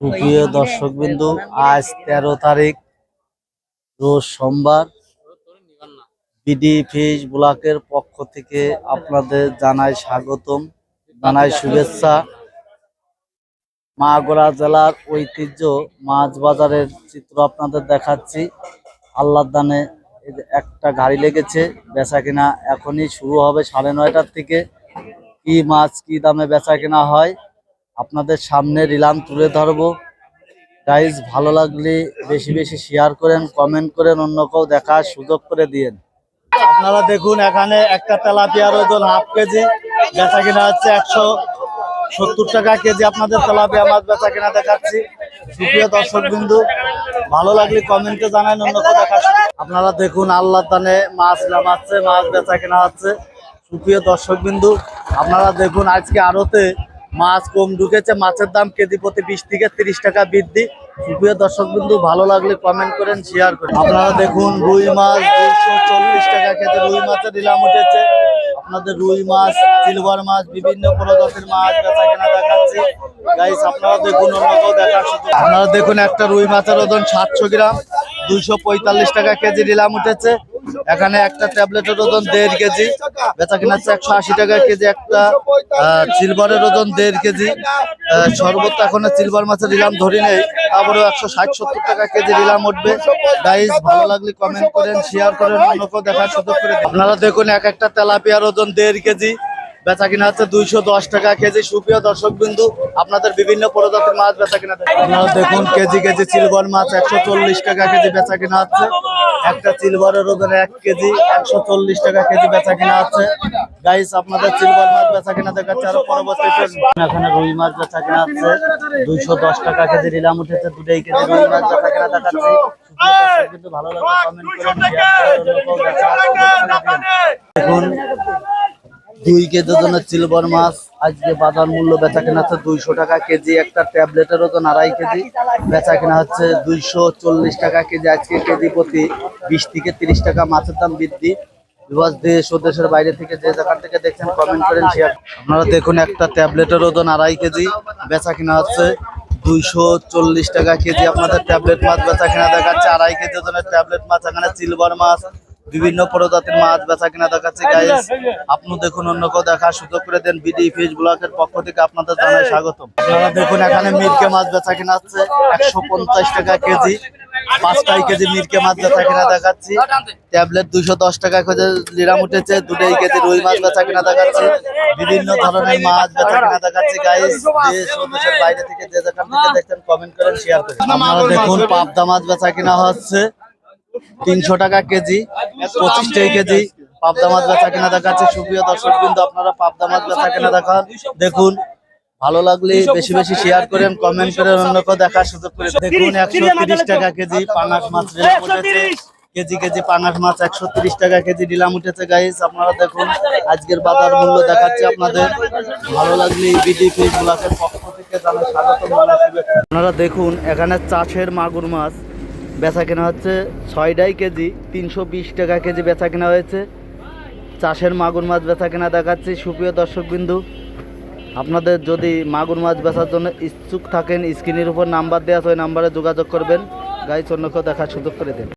বিন্দু আজ তেরো তারিখ রোজ সোমবার বিডি ফিশ ব্লকের পক্ষ থেকে আপনাদের জানাই স্বাগতম জানাই শুভেচ্ছা। মাগুরা জেলার ঐতিহ্য মাছ বাজারের চিত্র আপনাদের দেখাচ্ছি। আল্লাহ দানে একটা গাড়ি লেগেছে বেচা কিনা এখনই শুরু হবে সাড়ে নয়টার থেকে। কি মাছ কি দামে বেচা কিনা হয় আপনাদের সামনে রিলাম তুলে ধরবো। গাইজ ভালো লাগলে বেশি বেশি শেয়ার করেন কমেন্ট করেন অন্য কেউ দেখার সুযোগ করে দিয়েন। আপনারা দেখুন এখানে একটা তেলাপিয়ার ওজন হাফ কেজি, বেচা কিনা হচ্ছে একশো সত্তর টাকা কেজি আপনাদের তেলাপিয়া মাছ বেচা কিনা দেখাচ্ছি। সুপ্রিয় দর্শক বিন্দু, ভালো লাগলে কমেন্টে জানান অন্য কেউ দেখা আপনারা দেখুন আল্লাহ দানে মাছ নামাচ্ছে, মাছ বেচা কিনা হচ্ছে। সুপ্রিয় দর্শক বিন্দু, আপনারা দেখুন আজকে আড়তে মাছ কম ঢুকেছে, মাছের দাম কেজি প্রতি বিশ থেকে তিরিশ টাকা বৃদ্ধি। সুপ্রিয় দর্শক বিন্দু ভালো লাগলে কমেন্ট করেন শেয়ার করেন। আপনারা দেখুন রুই মাছ দুশো চল্লিশ টাকা কেজি রুই মাছের নিলাম উঠেছে। আপনাদের রুই মাছ সিলভার মাছ, বিভিন্ন প্রজাতির মাছ বেচা কেনা দেখাচ্ছি। গাইস আপনারা দেখুন অন্য কেউ দেখার আপনারা দেখুন একটা রুই মাছের ওজন সাতশো গ্রাম, দুইশো পঁয়তাল্লিশ টাকা কেজি নিলাম উঠেছে। এখানে একটা ট্যাবলেটের ওজন দেড় কেজি, বেচা কিনা হচ্ছে একশো আশি টাকা কেজি, একটা সিলভারের ওজন দেড় কেজি। সর্বোচ্চ এখন সিলভার মাছের নিলাম ধরি নেই তারপরে একশো ষাট, সত্তর টাকা কেজি নিলাম উঠবে। গাইস ভালো লাগলে কমেন্ট করেন শেয়ার করেন, অন্যকেও দেখার সুযোগ করে আপনারা দেখুন, এক একটা তেলাপিয়ার ওজন দেড় কেজি, বেচা কিনা হচ্ছে দুইশো দশ টাকা কেজি। সুপ্রিয় দর্শক বিন্দু আপনাদের বিভিন্ন প্রজাতির মাছ বেচা কিনা আপনারা দেখুন, কেজি কেজি সিলভার মাছ একশো চল্লিশ টাকা কেজি বেচা কিনা হচ্ছে। একটা সিলভারের ওজনে এক কেজি একশো চল্লিশ টাকা কেজি বেচা কিনা আছে। গাইস আপনাদের সিলভার মাছ বেচা কিনা দেখাচ্ছে আরও পরবর্তী এখানে রুই মাছ বেচা কিনা আছে। দুইশো দশ টাকা কেজি নিলাম উঠেছে দুটোই কেজি রুই মাছ বেচা কিনা দেখাচ্ছি। কিন্তু ভালো কমেন্ট করেন। দেখুন দুই কেজি ওজনের সিলভার মাছ। আজকে বাজার মূল্য বেচা কেনা হচ্ছে দুইশো টাকা কেজি। একটা ট্যাবলেটের ওজন আড়াই কেজি। বেচা কেনা হচ্ছে দুইশো চল্লিশ টাকা কেজি। আজকে কেজি প্রতি বিশ থেকে তিরিশ টাকা মাছের দাম বৃদ্ধি। বিভাস দেশ ও দেশের বাইরে থেকে যে যেখান থেকে দেখছেন কমেন্ট করেন শেয়ার আপনারা দেখুন, একটা ট্যাবলেটের ওজন আড়াই কেজি। বেচা কিনা হচ্ছে দুইশো চল্লিশ টাকা কেজি। আপনাদের ট্যাবলেট মাছ বেচা কিনা দেখাচ্ছে। আড়াই কেজি ওজনের ট্যাবলেট মাছ, এখানে সিলভার মাছ। বিভিন্ন প্রজাতির মাছ বেচা কিনা দেখাচ্ছে গাইস আপনি দেখুন, অন্য কেউ দেখার সুযোগ করে দেন। বিডি ফিশ ব্লকের পক্ষ থেকে আপনাদের জানাই স্বাগতম। আপনারা দেখুন, এখানে মিরকে মাছ বেচা কিনা হচ্ছে। একশো পঞ্চাশ টাকা কেজি পাঁচটাই কেজি মিরকে মাছ বেচা কিনা দেখাচ্ছি। ট্যাবলেট দুশো দশ টাকা করে লিরাম উঠেছে, দুটাই কেজি রুই মাছ বেচা কিনা দেখাচ্ছে। বিভিন্ন ধরনের মাছ বেচা কিনা দেখাচ্ছে ও দেশের বাইরে থেকে যে থেকে দেখছেন কমেন্ট করেন শেয়ার করেন। আপনারা দেখুন, পাবদা মাছ বেচা কিনা হচ্ছে। তিনশো টাকা কেজি পঁচিশটাই কেজি পাবদা মাছ বেচা কিনা দেখাচ্ছে সুপ্রিয় দর্শক বিন্দু আপনারা পাবদা মাছ বেচা কিনা দেখান দেখুন ভালো লাগলে বেশি বেশি শেয়ার করেন কমেন্ট করেন অন্যকে দেখার সুযোগ করে দেখুন একশো তিরিশ টাকা কেজি পাঙাশ মাছ উঠেছে। কেজি কেজি পাঙাশ মাছ একশো তিরিশ টাকা কেজি ডিলাম উঠেছে গাইস আপনারা দেখুন আজকের বাজার মূল্য দেখাচ্ছি আপনাদের। ভালো লাগলে বিডি ব্লকের পক্ষ থেকে জানাই শুভেচ্ছা। আপনারা দেখুন এখানে চাষের মাগুর মাছ। বেচা কেনা হচ্ছে ছয়টাই কেজি, তিনশো বিশ টাকা কেজি বেচা কেনা হয়েছে। চাষের মাগুর মাছ বেচা কেনা দেখাচ্ছি, সুপ্রিয় দর্শকবিন্দু। আপনাদের যদি মাগুর মাছ বেচার জন্য ইচ্ছুক থাকেন, স্ক্রিনের উপর নাম্বার দেওয়া আছে, ওই নাম্বারে যোগাযোগ করবেন। গাড়ি অন্য দেখার সুযোগ করে দেন।